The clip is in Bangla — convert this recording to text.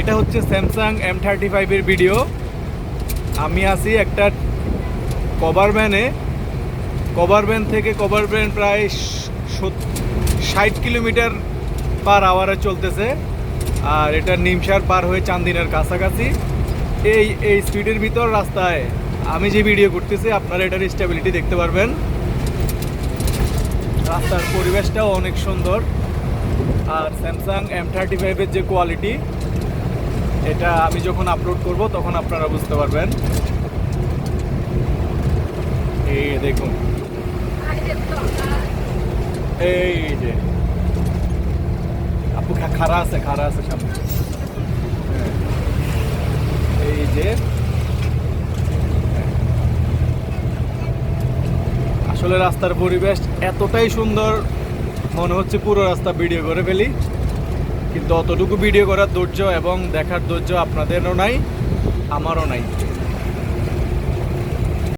এটা হচ্ছে স্যামসাং এম থার্টি ফাইভের ভিডিও আমি আছি একটা কভার ভ্যানে কভার ভ্যান থেকে কভার ভ্যান প্রায় ষাট কিলোমিটার পার আওয়ারে চলতেছে। আর এটা নিমসার পার হয়ে চান্দিনার কাছাকাছি। এই এই স্পিডের ভিতর রাস্তায় আমি যে ভিডিও করতেছি, আপনারা এটার স্টেবিলিটি দেখতে পারবেন। রাস্তার পরিবেশটাও অনেক সুন্দর। আর স্যামসাং এম থার্টি ফাইভের যে কোয়ালিটি এটা আমি যখন আপলোড করব, তখন আপনারা বুঝতে পারবেন। এই দেখুন। এই যে। আপু, খা- খাড়া আছে খাড়া আছে সামনে। হ্যাঁ। এই যে। হ্যাঁ। আসলে রাস্তার পরিবেশ এতটাই সুন্দর, মনে হচ্ছে পুরো রাস্তা ভিডিও করে ফেলি। কিন্তু অতটুকু ভিডিও করার ধৈর্য এবং দেখার ধৈর্য আপনাদেরও নাই আমারও নাই।